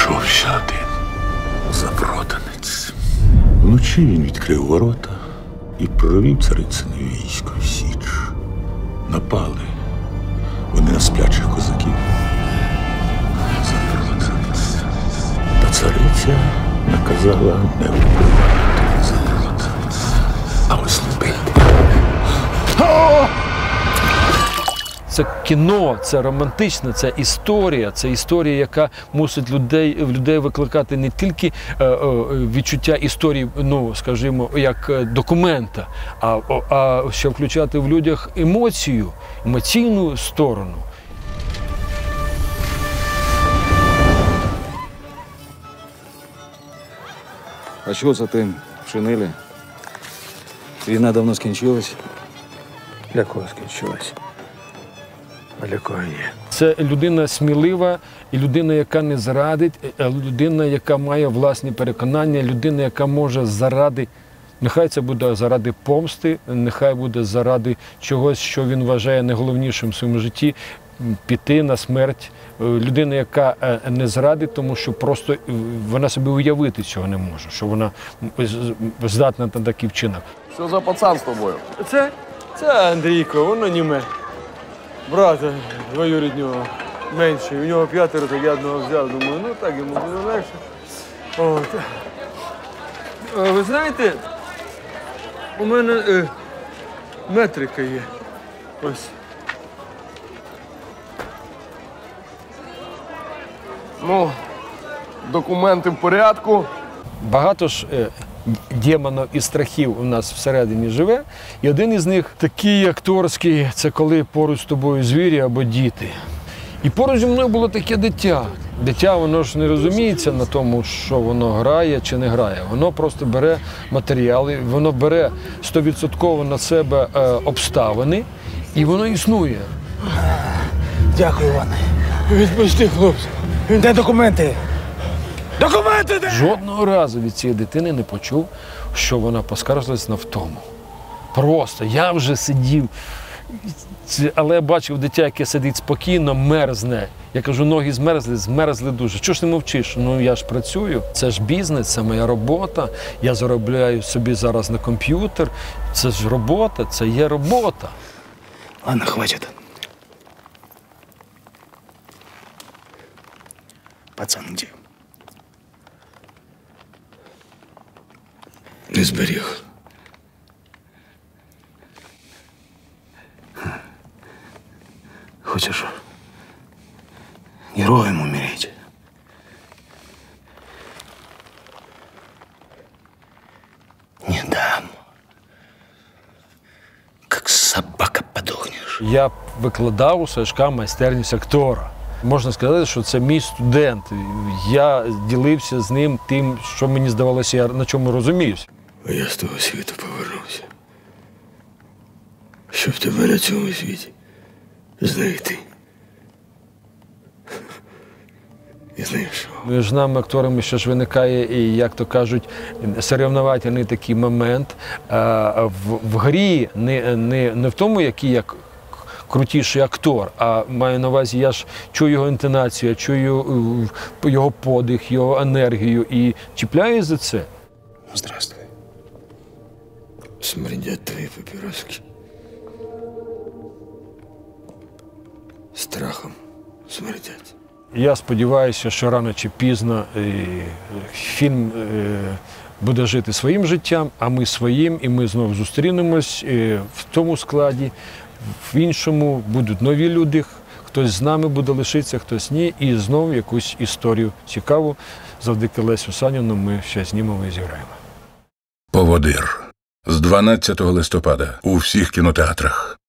ще один запроданець. Вночі він відкрив ворота і провів царицине військо в Січ. Напали вони на сплячих козаків. Запроданець. Та цариця наказала не вбивати запроданця, а ось любити. Це кіно, це романтичне, це історія. Це історія, яка мусить людей в людей викликати не тільки е, е, відчуття історії, ну скажімо, як е, документа, а, а ще включати в людях емоцію, емоційну сторону. А що за тим вчинили? Війна давно скінчилась. Для кого скінчилась? Є? Це людина смілива і людина, яка не зрадить, людина, яка має власні переконання, людина, яка може заради. Нехай це буде заради помсти, нехай буде заради чогось, що він вважає найголовнішим в своєму житті, піти на смерть. Е, Людина, яка е, не зрадить, тому що просто е, вона собі уявити цього не може, що вона здатна на такий вчинок. Що за пацан з тобою? Це, це Андрійко, воно німе. Брата двоюріднього менший. У нього п'ятеро, так я одного взяв. Думаю, ну так йому буде легше. От. Ви знаєте, у мене е, метрика є. Ось. Ну, документи в порядку. Багато ж е, демонів і страхів у нас всередині живе. І один із них такий акторський це коли поруч з тобою звірі або діти. І поруч зі мною було таке дитя. Дитя, воно ж не розуміється на тому, що воно грає чи не грає. Воно просто бере матеріали, воно бере стовідсотково на себе е, обставини, і воно існує. Дякую, Іване. Відпусти, хлопця. Де документи? Документи де? Жодного разу від цієї дитини не почув, що вона поскаржилась на втому. Просто я вже сидів, але я бачив дитя, яке сидить спокійно, мерзне. Я кажу, ноги змерзли, змерзли дуже. Чого ж ти мовчиш? Ну я ж працюю, це ж бізнес, це моя робота. Я заробляю собі зараз на комп'ютер. Це ж робота, це є робота. Ладно, хватит. Пацан где? Не зберіг. Хочеш героем умереть? Не дам. Как собака подохнешь. Я викладав у Сашка майстерність актора. Можна сказати, що це мій студент. Я ділився з ним тим, що мені здавалося, я на чому розуміюся. А я з того світу повернувся. Щоб тебе на цьому світі знайти. І знаєш, Між нами, акторами, ще ж виникає, і, як то кажуть, соревновательний такий момент. В, в грі не, не, не в тому, який я к- крутіший актор, а маю на увазі, я ж чую його інтонацію, я чую е, його подих, його енергію і чіпляюсь за це. здравствуй. Смердять твої папіроски. Страхом смердять. Я сподіваюся, що рано чи пізно е, фільм е, буде жити своїм життям, а ми своїм, і ми знову зустрінемось е, в тому складі, в іншому будуть нові люди. Хтось з нами буде лишитися, хтось ні, і знову якусь історію цікаву. Завдяки Лесю Саніну ми ще знімемо і зіграємо. Поводир з 12 листопада у всіх кінотеатрах.